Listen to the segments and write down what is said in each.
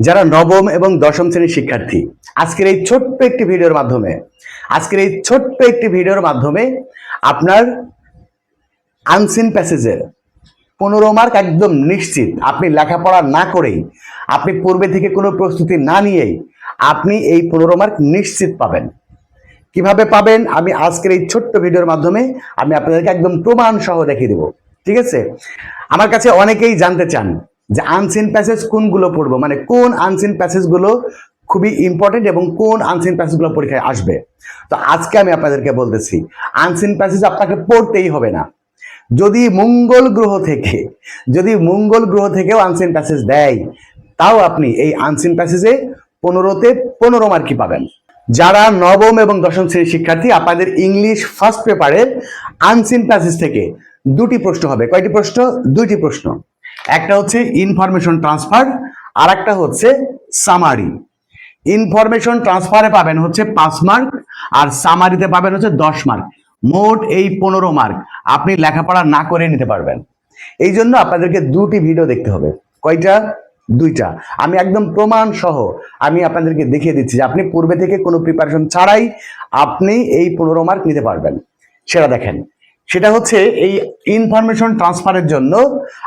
যারা নবম এবং দশম শ্রেণির শিক্ষার্থী, আজকের এই ছোট্ট একটি ভিডিওর মাধ্যমে, আজকের এই ছোট্ট একটি ভিডিওর মাধ্যমে আপনার আনসিন প্যাসেজের পনেরো মার্ক একদম নিশ্চিত আপনি লেখাপড়া না করেই, আপনি পূর্বে থেকে কোনো প্রস্তুতি না নিয়েই আপনি এই পনেরো মার্ক নিশ্চিত পাবেন। কীভাবে পাবেন? আমি আজকের এই ছোট্ট ভিডিওর মাধ্যমে আমি আপনাদেরকে একদম প্রমাণ সহ দেখিয়ে দেবো। ঠিক আছে? আমার কাছে অনেকেই জানতে চান যে আনসিন প্যাসেজ কোনগুলো পড়ব? মানে কোন আনসিন প্যাসেজগুলো খুবই ইম্পর্টেন্ট এবং কোন আনসিন প্যাসেজগুলো পরীক্ষায় আসবে? তো আজকে আমি আপনাদেরকে বলতেছি আনসিন প্যাসেজ আপনাকে পড়তেই হবে না। যদি মঙ্গল গ্রহ থেকে, যদি মঙ্গল গ্রহ থেকেও আনসিন প্যাসেজ দেয়, তাও আপনি এই আনসিন প্যাসেজে পনেরোতে পনেরো মার্কি পাবেন। যারা নবম এবং দশম শ্রেণির শিক্ষার্থী, আপনাদের ইংলিশ ফার্স্ট পেপারের আনসিন প্যাসেজ থেকে দুটি প্রশ্ন হবে। কয়টি প্রশ্ন? দুইটি প্রশ্ন। একটা হচ্ছে ইনফরমেশন ট্রান্সফার আর একটা হচ্ছে সামারি ইনফরমেশন ট্রান্সফারে পাবেন হচ্ছে পাঁচ মার্ক আর সামারিতে পাবেন হচ্ছে দশ মার্ক মোট এই পনেরো মার্ক আপনি লেখাপড়া না করে নিতে পারবেন। এই জন্য আপনাদেরকে দুটি ভিডিও দেখতে হবে। কয়টা? দুইটা। আমি একদম প্রমাণ সহ আমি আপনাদেরকে দেখিয়ে দিচ্ছি যে আপনি পূর্বে থেকে কোনো প্রিপারেশন ছাড়াই আপনি এই পনেরো মার্ক নিতে পারবেন। সেটা দেখেন। সেটা হচ্ছে এই ইনফরমেশন ট্রান্সফারের জন্য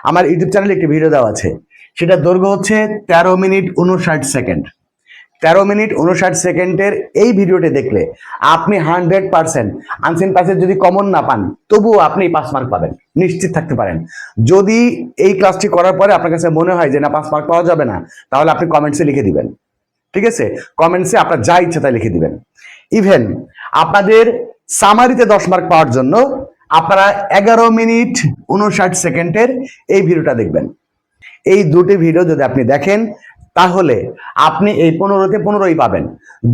আমার ইউটিউব চ্যানেলে একটি ভিডিও দেওয়া আছে। সেটা দৈর্ঘ্য হচ্ছে তেরো মিনিট উনষাট সেকেন্ড তেরো মিনিট উনষাট সেকেন্ডের এই ভিডিওটি দেখলে আপনি হান্ড্রেড পার্সেন্ট আনসিন প্যাসেজ যদি কমন না পান, তবুও আপনি পাঁচ মার্ক পাবেন, নিশ্চিত থাকতে পারেন। যদি এই ক্লাসটি করার পরে আপনার কাছে মনে হয় যে না পাঁচ মার্ক পাওয়া যাবে না, তাহলে আপনি কমেন্টসে লিখে দিবেন। ঠিক আছে? কমেন্টসে আপনার যা ইচ্ছা তাই লিখে দিবেন। ইভেন আপনাদের সামারিতে দশ মার্ক পাওয়ার জন্য আপনারা এগারো মিনিট উনষাট সেকেন্ডের এই ভিডিওটা দেখবেন। এই দুটি ভিডিও যদি আপনি দেখেন, তাহলে আপনি এই পনেরোতে পনেরোই পাবেন।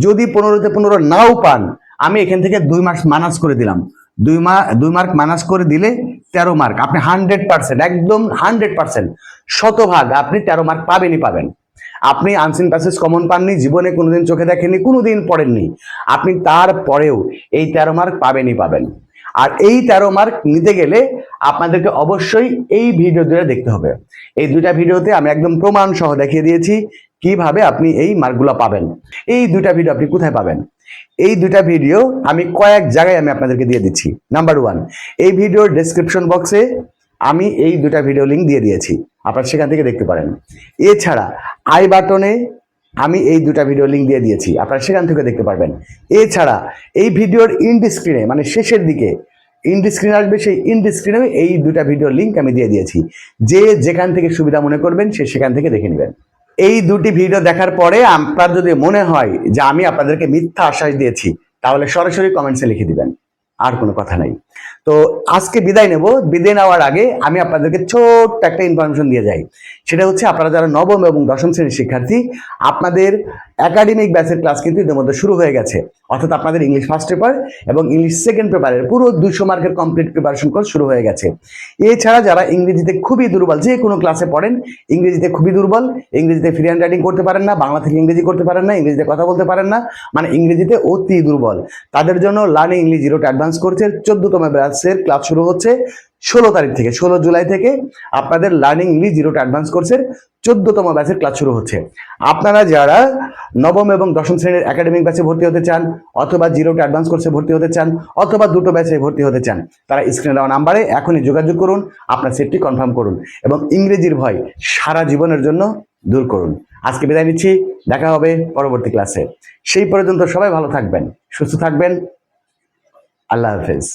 যদি পনেরোতে পনেরো নাও পান, আমি এখান থেকে দুই মার্ক মানাস করে দিলাম। দুই মা, দুই মার্ক মানাস করে দিলে তেরো মার্ক। আপনি হান্ড্রেড পার্সেন্ট, একদম হান্ড্রেড পার্সেন্ট শতভাগ আপনি তেরো মার্ক পাবেনই পাবেন। আপনি আনসিন প্যাসেজ কমন পাননি, জীবনে কোনোদিন চোখে দেখেননি, কোনোদিন পড়েননি। আপনি তারপরেও এই তেরো মার্ক পাবেনই পাবেন। আর এই তেরো মার্ক নিতে গেলে আপনাদেরকে অবশ্যই এই ভিডিও দুটো দেখতে হবে। এই দুইটা ভিডিওতে আমি একদম প্রমাণ সহ দেখিয়ে দিয়েছি কীভাবে আপনি এই মার্কগুলো পাবেন। এই দুইটা ভিডিও আপনি কোথায় পাবেন? এই দুইটা ভিডিও আমি কয়েক জায়গায় আমি আপনাদেরকে দিয়ে দিচ্ছি। নাম্বার ওয়ান এই ভিডিওর ডেসক্রিপশন বক্সে আমি এই দুটা ভিডিও লিঙ্ক দিয়ে দিয়েছি। আপনারা সেখান থেকে দেখতে পারেন। এছাড়া আই বাটনে আমি এই দুটা ভিডিও লিঙ্ক দিয়ে দিয়েছি, আপনারা সেখান থেকে দেখতে পারবেন। এছাড়া এই ভিডিওর ইন্ড স্ক্রিনে মানে শেষের দিকে ইন্ড আসবে, সেই ইন্ড স্ক্রিনেও এই দুটা ভিডিও লিঙ্ক আমি দিয়ে দিয়েছি। যে যেখান থেকে সুবিধা মনে করবেন, সে সেখান থেকে দেখে নেবেন। এই দুটি ভিডিও দেখার পরে আপনার যদি মনে হয় যে আমি আপনাদেরকে মিথ্যা আশ্বাস দিয়েছি, তাহলে সরাসরি কমেন্টসে লিখে দিবেন। আর কোনো কথা নাই। তো আজকে বিদায় নেব। বিদায় নেওয়ার আগে আমি আপনাদেরকে ছোট্ট একটা ইনফরমেশন দিয়ে যাই। সেটা হচ্ছে আপনারা যারা নবম এবং দশম শ্রেণির শিক্ষার্থী, আপনাদের একাডেমিক ব্যাচের ক্লাস কিন্তু ইতিমধ্যে শুরু হয়ে গেছে। অর্থাৎ আপনাদের ইংলিশ ফার্স্ট পেপার এবং ইংলিশ সেকেন্ড পেপারের পুরো দুশো মার্কের কমপ্লিট প্রিপারেশন কোর্স শুরু হয়ে গেছে। এছাড়া যারা ইংরেজিতে খুবই দুর্বল, যে কোনো ক্লাসে পড়েন, ইংরেজিতে খুবই দুর্বল, ইংরেজিতে ফ্রি হ্যান্ড রাইটিং করতে পারেন না, বাংলা থেকে ইংরেজি করতে পারেন না, ইংরেজিতে কথা বলতে পারেন না মানে ইংরেজিতে অতি দুর্বল। তাদের জন্য লার্নিং ইংলিশ জিরোটা অ্যাডভান্স করছে চোদ্দতম ব্যাচের ক্লাস শুরু হচ্ছে ষোলো তারিখ থেকে, ষোলো জুলাই থেকে আপনাদের লার্নিং ইংলিশ জিরোটা অ্যাডভান্স কোর্সের চোদ্দতম ব্যাচের ক্লাস শুরু হচ্ছে। আপনারা যারা নবম এবং দশম শ্রেণির একাডেমিক ব্যাচে ভর্তি হতে চান অথবা জিরোটা অ্যাডভান্স কোর্সে ভর্তি হতে চান অথবা দুটো ব্যাচে ভর্তি হতে চান, তারা স্ক্রিনে দেওয়া নাম্বারে এখনই যোগাযোগ করুন, আপনার সিটটি কনফার্ম করুন এবং ইংরেজির ভয় সারা জীবনের জন্য দূর করুন। আজকে বিদায় নিচ্ছি, দেখা হবে পরবর্তী ক্লাসে সেই পর্যন্ত সবাই ভালো থাকবেন, সুস্থ থাকবেন। আল্লাহ হাফেজ।